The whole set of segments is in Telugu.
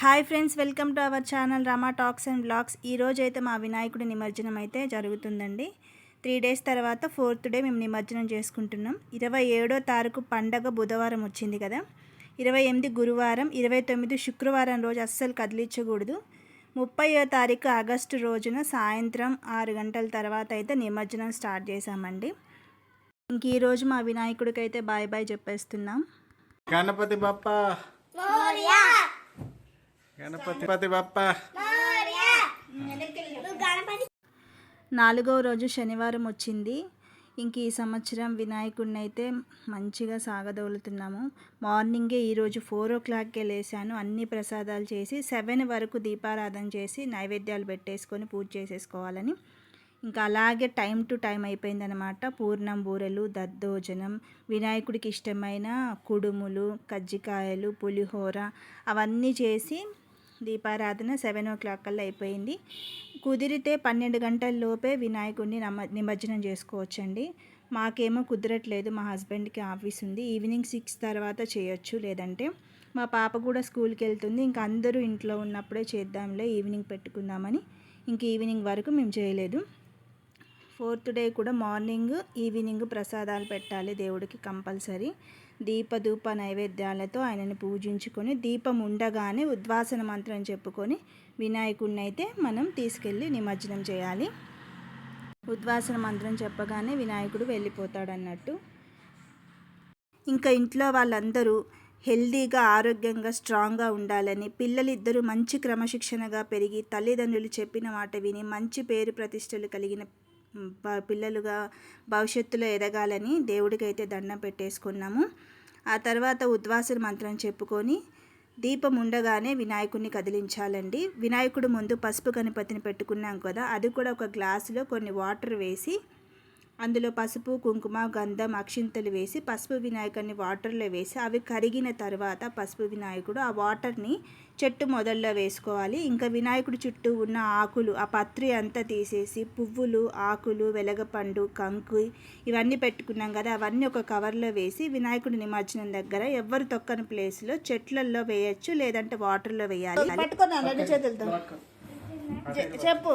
Hi friends welcome to our channel Rama talks and vlogs ఈరోజు అయితే మా వినాయకుడి నిమజ్జనం అయితే జరుగుతుందండి. త్రీ డేస్ తర్వాత ఫోర్త్ డే మేము నిమజ్జనం చేసుకుంటున్నాం. ఇరవై ఏడో తారీఖు పండగ బుధవారం వచ్చింది కదా. ఇరవై ఎనిమిది గురువారం ఇరవై తొమ్మిది శుక్రవారం రోజు అస్సలు కదిలించకూడదు. ముప్పయో తారీఖు ఆగస్టు రోజున సాయంత్రం ఆరు గంటల తర్వాత అయితే నిమజ్జనం స్టార్ట్ చేశామండి. ఇంక ఈరోజు మా వినాయకుడికి అయితే బాయ్ బాయ్ చెప్పేస్తున్నాం. గణపతి బప్ప! గణపతి బప్ప. నాలుగవ రోజు శనివారం వచ్చింది. ఇంక ఈ సంవత్సరం వినాయకుడిని అయితే మంచిగా సాగదోలుతున్నాము. మార్నింగే ఈరోజు ఫోర్ ఓ క్లాక్కే లేసాను అన్ని ప్రసాదాలు చేసి సెవెన్ వరకు దీపారాధన చేసి నైవేద్యాలు పెట్టేసుకొని పూజ చేసేసుకోవాలని. ఇంకా అలాగే టైం టు టైం అయిపోయిందనమాట పూర్ణం బూరెలు దద్దోజనం వినాయకుడికి ఇష్టమైన కుడుములు కజ్జికాయలు పులిహోర అవన్నీ చేసి దీపారాధన సెవెన్ ఓ క్లాక్ కల్లా అయిపోయింది. కుదిరితే పన్నెండు గంటల లోపే వినాయకుడిని నమ నిమజ్జనం చేసుకోవచ్చండి. మాకేమో కుదరట్లేదు మా హస్బెండ్కి ఆఫీస్ ఉంది. ఈవినింగ్ సిక్స్ తర్వాత చేయొచ్చు లేదంటే మా పాప కూడా స్కూల్కి వెళ్తుంది. ఇంకా అందరూ ఇంట్లో ఉన్నప్పుడే చేద్దాంలే ఈవినింగ్ పెట్టుకుందామని ఇంక ఈవినింగ్ వరకు మేము చేయలేదు. ఫోర్త్ డే కూడా మార్నింగ్ ఈవినింగ్ ప్రసాదాలు పెట్టాలి దేవుడికి కంపల్సరీ. దీపధూప నైవేద్యాలతో ఆయనని పూజించుకొని దీపం ఉండగానే ఉద్వాసన మంత్రం చెప్పుకొని వినాయకుడిని అయితే మనం తీసుకెళ్ళి నిమజ్జనం చేయాలి. ఉద్వాసన మంత్రం చెప్పగానే వినాయకుడు వెళ్ళిపోతాడు అన్నట్టు ఇంకా ఇంట్లో వాళ్ళందరూ హెల్దీగా ఆరోగ్యంగా స్ట్రాంగ్గా ఉండాలని పిల్లలిద్దరూ మంచి క్రమశిక్షణగా పెరిగి తల్లిదండ్రులు చెప్పిన మాట విని మంచి పేరు ప్రతిష్టలు కలిగిన పిల్లలుగా భవిష్యత్తులో ఎదగాలని దేవుడికైతే దండం పెట్టేసుకున్నాము. ఆ తర్వాత ఉద్వాసుల మంత్రం చెప్పుకొని దీపం ఉండగానే వినాయకుడిని కదిలించాలండి. వినాయకుడు ముందు పసుపు గణపతిని పెట్టుకున్నాం కదా అది కూడా ఒక గ్లాసులో కొన్ని వాటర్ వేసి అందులో పసుపు కుంకుమ గంధం అక్షింతలు వేసి పసుపు వినాయకుడిని వాటర్లో వేసి అవి కరిగిన తర్వాత పసుపు వినాయకుడు ఆ వాటర్ని చెట్టు మొదల్లో వేసుకోవాలి. ఇంకా వినాయకుడి చుట్టూ ఉన్న ఆకులు ఆ పత్రి అంతా తీసేసి పువ్వులు ఆకులు వెలగపండు కంకు ఇవన్నీ పెట్టుకున్నాం కదా అవన్నీ ఒక కవర్లో వేసి వినాయకుడి నిమజ్జనం దగ్గర ఎవరు తొక్కని ప్లేస్లో చెట్లల్లో వేయచ్చు లేదంటే వాటర్లో వేయాలి. పట్టుకున్నాను రెండు చేతులతో. చెప్పు.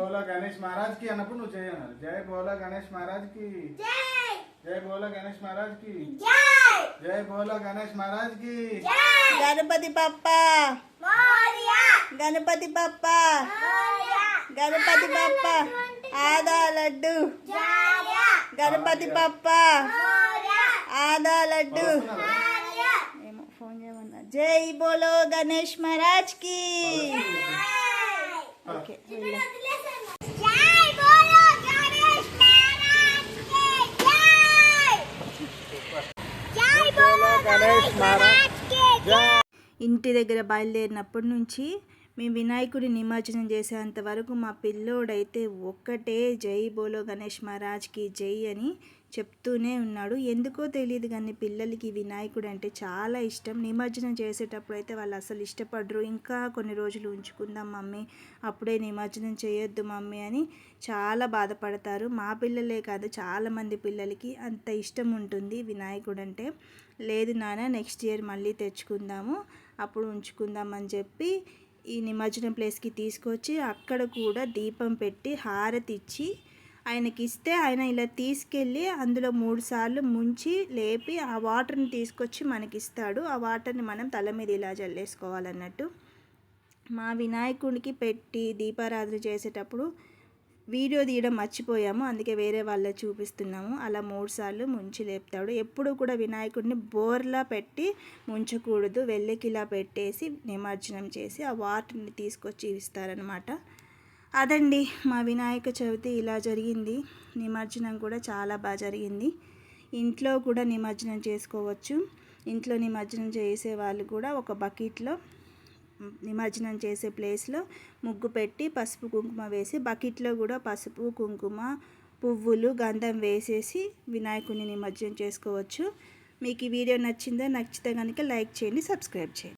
బోలో గణేష్ మహారాజ్కి అన్నప్పుడు నువ్వు చేయాలి జై బోలో గణేష్ మహారాజ్కి జై బోలో గణేష్ మహారాజ్కి జై బోలో గణేష్ మహారాజ్కి గణపతి బప్ప మోరియా. గణపతి బప్ప మోరియా. గణపతి బప్ప ఆదా లడ్డు. గణపతి బప్ప మోరియా. ఆదా లడ్డు. ఏమో ఫోన్ చేయమన్నా. జై బోలో గణేష్ మహారాజ్కి ఓకే. ఇంటి దగ్గర బయలుదేరినప్పటి నుంచి మేము వినాయకుడి నిమజ్జనం చేసేంత వరకు మా పిల్లోడైతే ఒక్కటే జై బోలో గణేష్ మహారాజ్కి జై అని చెప్తూనే ఉన్నాడు. ఎందుకో తెలియదు కానీ పిల్లలకి వినాయకుడు అంటే చాలా ఇష్టం. నిమజ్జనం చేసేటప్పుడు అయితే వాళ్ళు అసలు ఇష్టపడరు. ఇంకా కొన్ని రోజులు ఉంచుకుందాం మమ్మీ అప్పుడే నిమజ్జనం చేయొద్దు మమ్మీ అని చాలా బాధపడతారు. మా పిల్లలే కాదు చాలామంది పిల్లలకి అంత ఇష్టం ఉంటుంది వినాయకుడు అంటే. లేదు నాన్న నెక్స్ట్ ఇయర్ మళ్ళీ తెచ్చుకుందాము అప్పుడు ఉంచుకుందాం అని చెప్పి ఈ నిమజ్జనం ప్లేస్కి తీసుకొచ్చి అక్కడ కూడా దీపం పెట్టి హారతి ఇచ్చి ఆయనకి ఇస్తే ఆయన ఇలా తీసుకెళ్ళి అందులో మూడు సార్లు ముంచి లేపి ఆ వాటర్ని తీసుకొచ్చి మనకి ఇస్తాడు ఆ వాటర్ని మనం తల మీద ఇలా జల్లేసుకోవాలన్నట్టు మా వినాయకుడికి పెట్టి దీపారాధన చేసేటప్పుడు వీడియో తీయడం మర్చిపోయాము. అందుకే వేరే వాళ్ళ చూపిస్తున్నాము. అలా మూడు సార్లు ముంచి లేపుతాడు. ఎప్పుడు కూడా వినాయకుడిని బోర్లా పెట్టి ముంచకూడదు. వెల్లకిలా పెట్టేసి నిమజ్జనం చేసి ఆ వాటర్ని తీసుకొచ్చి ఇస్తారనమాట అదండి మా వినాయక చవితి ఇలా జరిగింది. నిమజ్జనం కూడా చాలా బాగా జరిగింది. ఇంట్లో కూడా నిమజ్జనం చేసుకోవచ్చు. ఇంట్లో నిమజ్జనం చేసే వాళ్ళు కూడా ఒక బకెట్లో నిమజ్జనం చేసే ప్లేస్లో ముగ్గు పెట్టి పసుపు కుంకుమ వేసి బకెట్లో కూడా పసుపు కుంకుమ పువ్వులు గంధం వేసేసి వినాయకుడిని నిమజ్జనం చేసుకోవచ్చు. మీకు ఈ వీడియో నచ్చిందో నచ్చితే కనుక లైక్ చేయండి సబ్స్క్రైబ్ చేయండి.